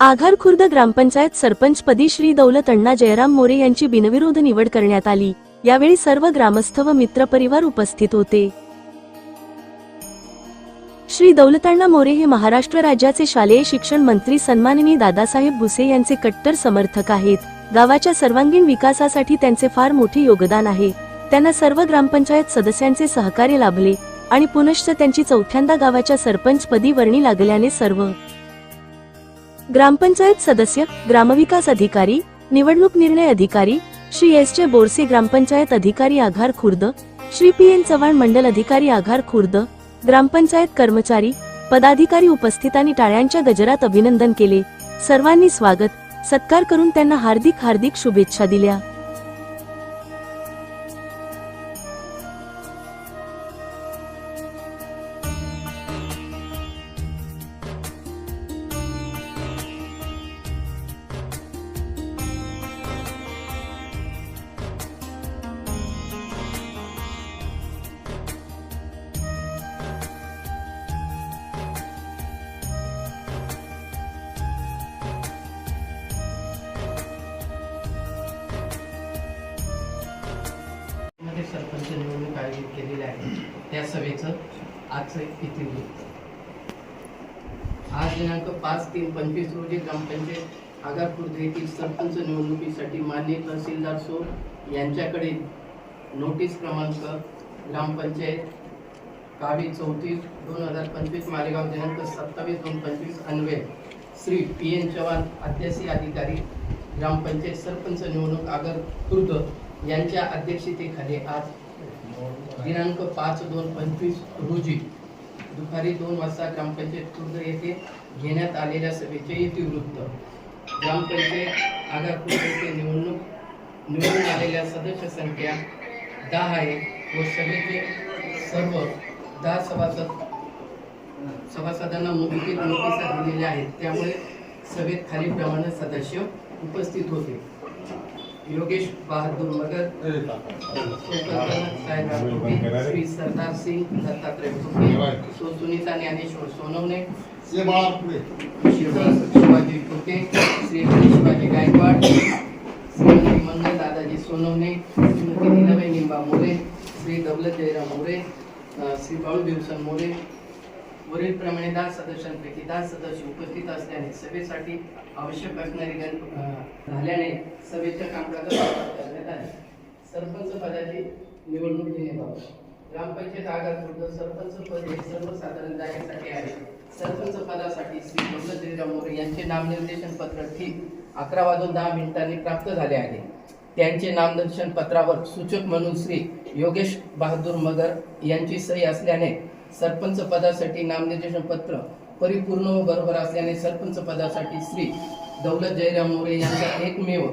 आघार खुर्द ग्रामपंचायत सरपंचपदी श्री दौलत अण्णा जयराम मोरे यांची बिनविरोध निवड करण्यात आली. यावेळी सर्व ग्रामस्थ व मित्रपरिवार उपस्थित होते. श्री दौलतांना मोरे हे महाराष्ट्र राज्याचे शालेय शिक्षण मंत्री सन्माननीय दादासाहेब भुसे यांचे कट्टर समर्थक आहेत. गावाच्या सर्वांगीण विकासासाठी त्यांचे फार मोठे योगदान आहे. त्यांना सर्व ग्रामपंचायत सदस्यांचे सहकार्य लाभले आणि पुनश्च त्यांची चौथ्यांदा गावाच्या सरपंच पदी वर्णी लागल्याने सर्व ग्रामपंचायत सदस्य ग्रामविकास अधिकारी निवडणूक निर्णय अधिकारी श्री एस जे बोरसे ग्रामपंचायत अधिकारी आघार खुर्द श्री पी एन चव्हाण मंडल अधिकारी आघार खुर्द ग्रामपंचायत कर्मचारी पदाधिकारी उपस्थितांनी टाळ्यांच्या गजरात अभिनंदन केले. सर्वांनी स्वागत. सत्कार करून त्यांना हार्दिक हार्दिक शुभेच्छा दिल्या. आयोजित केलेले आहे. त्या सभेचं आजचं इतिवृत्त आज दिनांक पाच तीन पंचवीस रोजी ग्रामपंचायत आगारपूर येथील सरपंच निवडणुकीसाठी मान्य तहसीलदार सो यांच्याकडे नोटीस क्रमांक ग्रामपंचायत कावी चौतीस दोन हजार पंचवीस मालेगाव दिनांक सत्तावीस दोन पंचवीस अन्वय श्री पी एन चव्हाण अध्यासी अधिकारी ग्रामपंचायत सरपंच निवडणूक आगर खुर्द यांच्या अध्यक्षतेखाली आज दिनांक पाच दोन पंचवीस रोजी दुपारी दोन वाजता ग्रामपंचायत खुर्द येथे घेण्यात आलेल्या सभेचे इतिवृत्त. ग्रामपंचायत आगार येथे निवडणूक निवडून आलेल्या सदस्य संख्या दहा आहे व सभेचे सर्व दहा सभासद सभासदांना लिखित नोटिसा दिलेल्या आहेत. त्यामुळे सभेत खालीलप्रमाणे सदस्य उपस्थित होते. योगेश बहादूर मगर साहेबराव कुटे, श्री सरदार सिंग दत्तात्रय सो सुनीता ज्ञानेश्वर सोनवणे शिव- शिवाजी कुटे श्री शिवाजी गायकवाड श्रीमती मंगल दादाजी सोनवणे श्रीमती नीलाबाई निंबा मोरे श्री दौलत जयराम मोरे श्री बाळू दिवसन मोरे वरीलप्रमाणे दहा सदस्यांपैकी दहा सदस्य उपस्थित असल्याने सभेसाठी आवश्यक असणारी गण झाल्याने सभेच्या कामकाजात करण्यात आले. सरपंच पदाची निवडणूक घेण्याबाबत ग्रामपंचायत आगारपूर्व सरपंच पद हे सर्वसाधारण जागेसाठी आहे. सरपंच पदासाठी श्री दौलत मोरे यांचे नामनिर्देशन पत्र ठीक अकरा वाजून दहा मिनिटांनी प्राप्त झाले आहे. त्यांचे नामनिर्देशन पत्रावर सूचक म्हणून श्री योगेश बहादूर मगर यांची सही असल्याने सरपंच पदासाठी नामनिर्देशन पत्र परिपूर्ण व बरोबर असल्याने सरपंच पदासाठी श्री दौलत जयराम मोरे यांचा एकमेव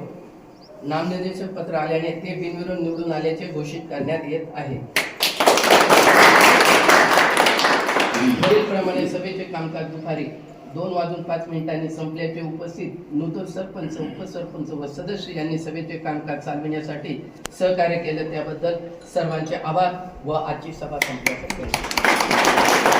नामनिर्देशन पत्र आल्याने ते बिनविरोध निवडून आल्याचे घोषित करण्यात येत आहे. वरीलप्रमाणे सभेचे कामकाज दुपारी दोन वाजून पाच मिनिटांनी संपल्याचे उपस्थित नूतन सरपंच उपसरपंच व सदस्य यांनी सभेचे कामकाज चालविण्यासाठी सहकार्य केलं. त्याबद्दल सर्वांचे आभार व आजची सभा संपल्यासाठी